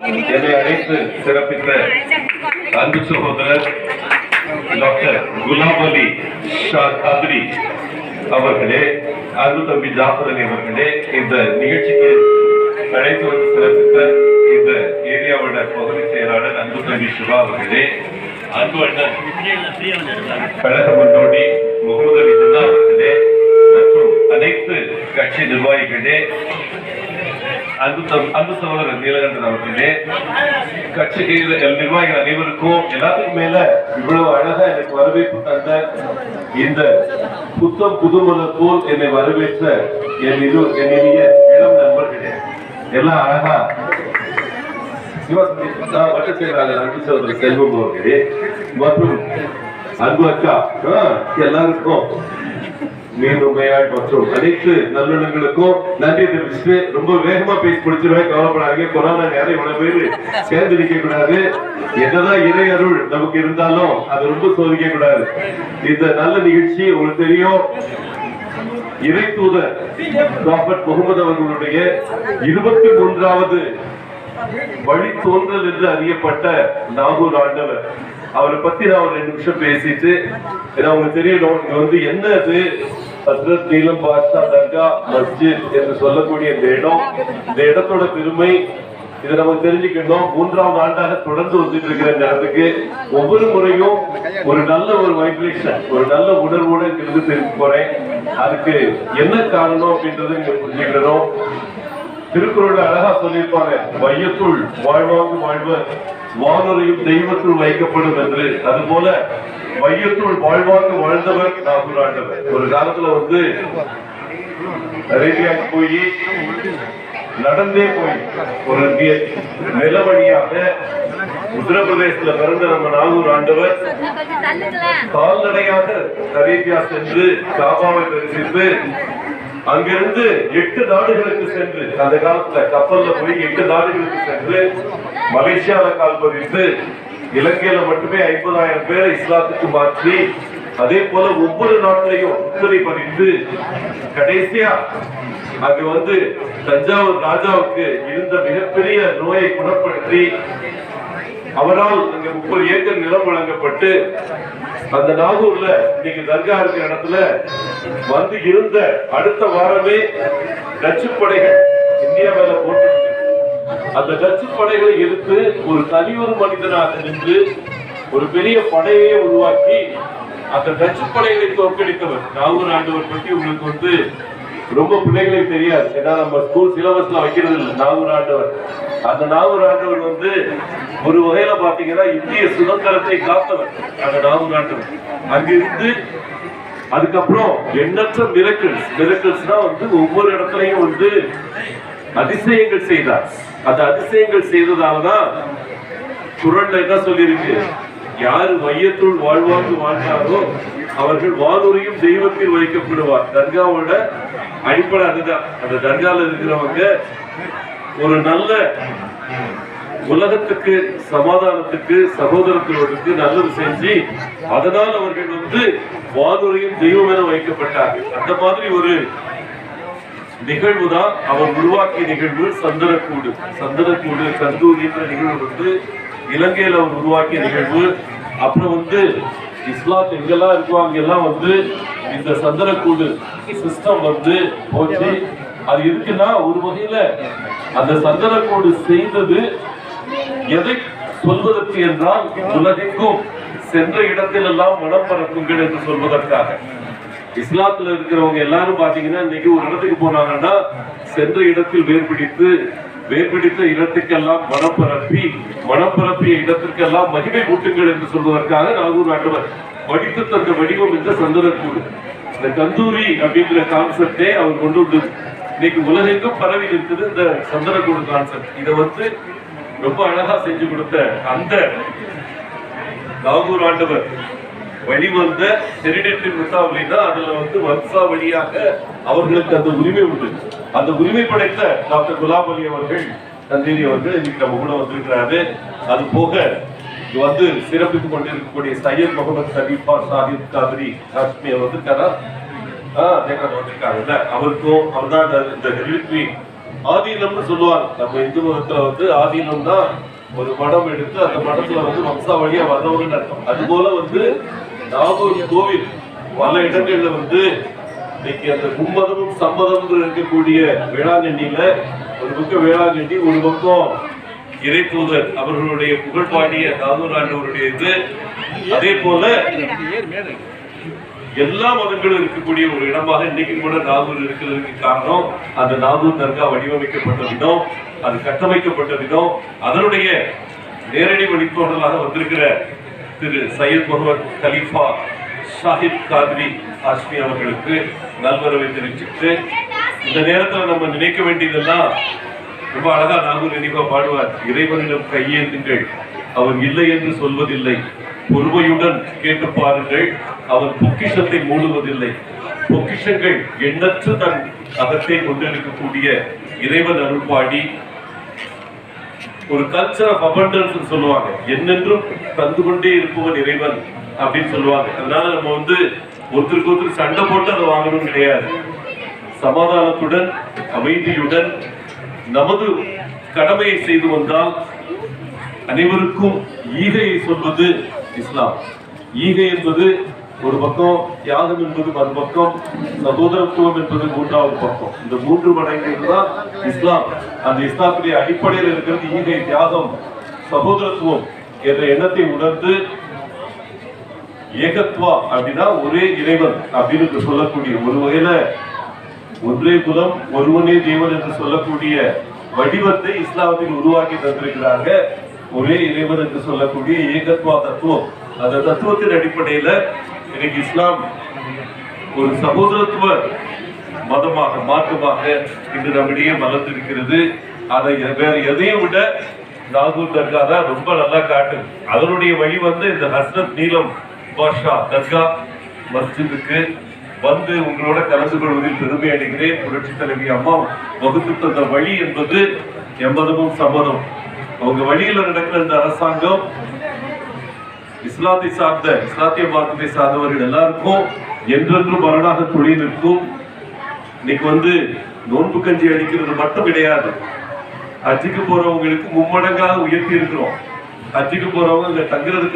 என்னை அழைத்து சிறப்பித்த அன்பு சகோதரர் டாக்டர் குலாம் அலி ஷா கத்ரி அவர்களே அன்பு தம்பி ஜாஃபர் அலி அவர்களே இந்த நிகழ்ச்சிக்கு அழைத்து வந்து சிறப்பித்த இந்த ஏரியாவோட பகுதி செயலாளர் அன்பு தம்பி சிவா அவர்களே அன்பு அண்ணன் கழக முன்னோடி முகமது அலி ஜின்னா அவர்களே மற்றும் அனைத்து கட்சி நிர்வாகிகளே அன்பு தம்- அன்பு சகோதரர் நீலகண்டன் அவர்களே கட்சிக்கு நிர்வாகிகள் அனைவருக்கும் எல்லாத்துக்கும் மேல இவ்வளவு அழகா எனக்கு வரவேற்பு தந்த இந்த புத்தம் புதுமலர் போல் என்னை வரவேற்ற என் இது என் இனிய இளம் நண்பர்களே எல்லாம் அழகா. வட்ட செயலாளர் அன்பு சகோதரர் செல்வம் அவர்களே மற்றும் அன்பு அக்கா எல்லாருக்கும் மீண்டும் மற்றும் அனைத்து நல்லுணங்களுக்கும் நன்றி தெரிவிச்சுட்டு ரொம்ப வேகமா பேசி பிடிச்சிருவேன் கவலைப்படாதீங்க. கொரோனா யாரையும் இவ்வளவு பேரு சேர்ந்து நிக்க கூடாது என்னதான் இறை அருள் நமக்கு இருந்தாலும் அது ரொம்ப சோதிக்க கூடாது இந்த நல்ல நிகழ்ச்சி உங்களுக்கு தெரியும். இறை தூதர் ப்ராஃபட் முகமது அவர்களுடைய இருபத்தி மூன்றாவது வழி தோன்றல் என்று அறியப்பட்ட நாகூர் ஆண்டவர். அவரை பத்தி நான் ஒரு ரெண்டு நிமிஷம் பேசிட்டு ஏன்னா உங்களுக்கு தெரியணும் இங்க வந்து என்ன அது ஹஸ்ரத் நீலம் பாஷா தர்கா மஸ்ஜித் என்று சொல்லக்கூடிய இந்த இடம். இந்த இடத்தோட பெருமை இதை நம்ம தெரிஞ்சுக்கணும். மூன்றாவது ஆண்டாக தொடர்ந்து வந்துட்டு இருக்கிற இந்த இடத்துக்கு ஒவ்வொரு முறையும் ஒரு நல்ல ஒரு வைப்ரேஷன் ஒரு நல்ல உணர்வோடு இருந்து தெரிஞ்சு போறேன். அதுக்கு என்ன காரணம் அப்படின்றத நீங்க புரிஞ்சுக்கணும். திருக்குறள் அழகா சொல்லியிருப்பாங்க வையத்துள் வாழ்வாங்கு வாழ்வர் வானொலியும் தெய்வத்துள் வைக்கப்படும் என்று. அதுபோல வையத்துள் வாழ்வாங்கு வாழ்ந்தவர் நாகூர் ஆண்டவர். ஒரு காலத்துல வந்து அரேபியாவுக்கு போய் நடந்தே போய் ஒரு நில வழியாக உத்தரப்பிரதேசத்துல பிறந்த நம்ம நாகூர் ஆண்டவர் கால்நடையாக அரேபியா சென்று காபாவை தரிசித்து அங்கிருந்து எட்டு நாடுகளுக்கு சென்று அந்த காலத்துல கப்பல்ல போய் எட்டு நாடுகளுக்கு சென்று மலேசியால கால் பதித்து இலங்கையில மட்டுமே ஐம்பதாயிரம் பேரை இஸ்லாத்துக்கு மாற்றி அதே போல ஒவ்வொரு நாட்டிலையும் முத்திரை பதித்து கடைசியா அங்கு வந்து தஞ்சாவூர் ராஜாவுக்கு இருந்த மிகப்பெரிய நோயை குணப்படுத்தி அவரால் அங்க முப்பது ஏக்கர் நிலம் வழங்கப்பட்டு அந்த நாகூர்ல இன்னைக்கு தர்கா இருக்கிற இடத்துல வந்து இருந்த அடுத்த வாரமே டச்சு படைகள் இந்தியா மேல போட்டு அந்த டச்சு படைகளை எடுத்து ஒரு தனியொரு மனிதனாக நின்று ஒரு பெரிய படையை உருவாக்கி அந்த டச்சு படைகளை தோற்கடித்தவர் நாகூர் ஆண்டவர் பற்றி உங்களுக்கு வந்து ரொம்ப பிள்ளைகளுக்கு தெரியாது. ஏன்னா நம்ம ஸ்கூல் சிலபஸ்ல வைக்கிறது இல்லை நாகூர் ஆண்டவர். அந்த நாகூர் ஆண்டவர் வந்து ஒரு வகையில பாத்தீங்கன்னா இந்திய சுதந்திரத்தை காத்தவர் அந்த நாகூர் ஆண்டவர் அங்கிருந்து அதுக்கப்புறம் எண்ணற்ற மிரக்கிள்ஸ் மிரக்கிள்ஸ்னா வந்து ஒவ்வொரு இடத்துலயும் வந்து அதிசயங்கள் செய்தார். அந்த அதிசயங்கள் செய்ததாலதான் குரல்ல என்ன சொல்லியிருக்கு? யாரு மையத்துள் வாழ்வாங்கு வாழ்ந்தாரோ அவர்கள் வானுரையும் தெய்வத்தில் வைக்கப்படுவார். தர்காவோட அடிப்படை அதுதான். அந்த தர்கால இருக்கிறவங்க ஒரு நல்ல உலகத்துக்கு சமாதானத்துக்கு சகோதரத்துவத்துக்கு நல்லது செஞ்சு அதனால் அவர்கள் வந்து வானுரையும் தெய்வம் என வைக்கப்பட்டார்கள். அந்த மாதிரி ஒரு நிகழ்வு தான் அவர் உருவாக்கிய நிகழ்வு சந்தனக்கூடு சந்தனக்கூடு கந்தூரி என்ற நிகழ்வு வந்து இலங்கையில அவர் உருவாக்கிய நிகழ்வு. அப்புறம் வந்து இஸ்லாம் எங்கெல்லாம் இருக்கோ அங்கெல்லாம் வந்து இந்த சந்தனக்கூடு சிஸ்டம் வந்து போச்சு. அது இருக்குன்னா ஒரு வகையில அந்த சந்தனக்கூடு செய்தது எதை சொல்வதற்கு என்றால் உலகெங்கும் சென்ற இடத்திலெல்லாம் மனம் பறக்குங்கள் என்று சொல்வதற்காக. இஸ்லாத்துல இருக்கிறவங்க எல்லாரும் பாத்தீங்கன்னா இன்னைக்கு ஒரு இடத்துக்கு போனாங்கன்னா சென்ற இடத்தில் வேர் பிடித்து வேர் பிடித்த இடத்துக்கெல்லாம் மனப்பரப்பி மனப்பரப்பிய இடத்திற்கெல்லாம் மகிமை கூட்டுங்கள் என்று சொல்வதற்காக நாகூர் ஆண்டவர் வடித்து தந்த வடிவம் என்ற சந்தனக்கூடு. இந்த கந்தூரி அப்படிங்கிற கான்செப்டே அவர் கொண்டு வந்து இன்னைக்கு உலகெங்கும் பரவி இருக்குது இந்த சந்தனக்கூடு கான்செப்ட் இதை வந்து ரொம்ப அழகா செஞ்சு கொடுத்த அந்த நாகூர் ஆண்டவர் வழிவந்த விசா அப்படின்னா அதுல வந்து வம்சா வழியாக அவர்களுக்கு அந்த உரிமை உண்டு. அந்த உரிமை படைத்த டாக்டர் குலாம் அலி அவர்கள் தந்தேரி அவர்கள் இன்னைக்கு நம்ம கூட வந்திருக்கிறாரு. அது போக இது வந்து சிறப்பித்துக் கொண்டிருக்கக்கூடிய சையத் முகமது சரீஃபா சாஹிப் காதிரி காஷ்மி அவர் இருக்காரா? தேக்கர் வந்திருக்காருல்ல அவருக்கும் அவர் தான் இந்த ஆதீனம்னு சொல்லுவாங்க. நம்ம இந்து மதத்துல வந்து ஆதீனம் தான் ஒரு மடம் எடுத்து அந்த மடத்துல வந்து வம்சாவளியா வர்றவங்கன்னு அர்த்தம். அது போல வந்து நாகூர் கோவில் பல இடங்கள்ல வந்து இன்னைக்கு அந்த கும்மதமும் சம்மதம் இருக்கக்கூடிய வேளாங்கண்ணியில ஒரு பக்கம் வேளாங்கண்ணி ஒரு பக்கம் இறைத்தூதர் அவர்களுடைய புகழ் பாடிய நாகூர் ஆண்டவருடைய இது அதே போல எல்லா மதங்களும் இருக்கக்கூடிய ஒரு இடமாக இன்னைக்கு கூட நாகூர் இருக்கிறதுக்கு காரணம் அந்த நாகூர் தர்கா வடிவமைக்கப்பட்ட விதம் அது கட்டமைக்கப்பட்ட விதம் அதனுடைய நேரடி வழித்தோடலாக வந்திருக்கிற திரு சையத் முகமது கலீஃபா சாஹிப் காத்ரி ஹாஷ்மி அவர்களுக்கு நல்வரவை தெரிவிச்சுட்டு இந்த நேரத்தில் நம்ம நினைக்க வேண்டியதெல்லாம் ரொம்ப அழகா நாகூர் நினைவா பாடுவார். இறைவனிடம் கையேந்துங்கள். அவர் இல்லை என்று சொல்வதில்லை. பொறுமையுடன் கேட்டு பாருங்கள். அவர் பொக்கிஷத்தை மூடுவதில்லை. பொக்கிஷங்கள் எண்ணற்று தன் அகத்தை கொண்டிருக்கக்கூடிய இறைவன் அருள்பாடி. ஒரு கல்ச்சர் ஆஃப் அபண்டன்ஸ் சொல்லுவாங்க. என்னென்றும் தந்து கொண்டே இருப்பவன் இறைவன் அப்படின்னு சொல்லுவாங்க. அதனால நம்ம வந்து ஒருத்தருக்கு ஒருத்தர் சண்டை போட்டு அதை வாங்கணும் கிடையாது. சமாதானத்துடன் அமைதியுடன் நமது கடமையை செய்து வந்தால் அனைவருக்கும் ஈகையை சொல்வது இஸ்லாம். ஈகை என்பது ஒரு பக்கம் தியாகம் என்பது மறுபக்கம் சகோதரத்துவம் என்பது மூன்றாவது பக்கம். இந்த மூன்று மடங்கு தான் இஸ்லாம். அந்த இஸ்லாத்துடைய அடிப்படையில் இருக்கிறது ஈகை தியாகம் சகோதரத்துவம் என்ற எண்ணத்தை உணர்ந்து ஏகத்வா அப்படின்னா ஒரே இறைவன் அப்படின்னு சொல்லக்கூடிய ஒரு வகையில ஒன்றே குலம் ஒருவனே தேவன் என்று சொல்லக்கூடிய வடிவத்தை இஸ்லாமத்தில் உருவாக்கி தந்திருக்கிறாங்க. ஒரே இறைவர் என்று சொல்லக்கூடிய ஏகத்வா தத்துவம். அந்த தத்துவத்தின் அடிப்படையில இன்னைக்கு இஸ்லாம் ஒரு சகோதரத்துவ மதமாக மாற்றமாக இன்று நம்மிடையே மலர்ந்திருக்கிறது. அதை வேற எதையும் விட நாகூர் தர்கா தான் ரொம்ப நல்லா காட்டும் அதனுடைய வழி வந்து இந்த ஹஸ்ரத் நீலம் பாஷா தர்கா மஸ்ஜிதுக்கு வந்து உங்களோட கலந்து கொள்வதில் பெருமை அடைகிறேன். புரட்சி தலைவி அம்மா வகுத்து தந்த வழி என்பது எம்மதமும் சம்மதம் அவங்க வழியில நடக்கிற இந்த அரசாங்கம் இஸ்லாத்தை சார்ந்த இஸ்லாத்திய மார்க்கத்தை சார்ந்தவர்கள் எல்லாருக்கும் என்றென்றும் மரணாக துணை நிற்கும். இன்னைக்கு வந்து நோன்பு கஞ்சி அடிக்கிறது மட்டும் கிடையாது. ஹஜ்ஜுக்கு போறவங்களுக்கு மும்மடங்காக உயர்த்தி இருக்கிறோம். ஹஜ்ஜுக்கு போறவங்க இங்க தங்குறதுக்கு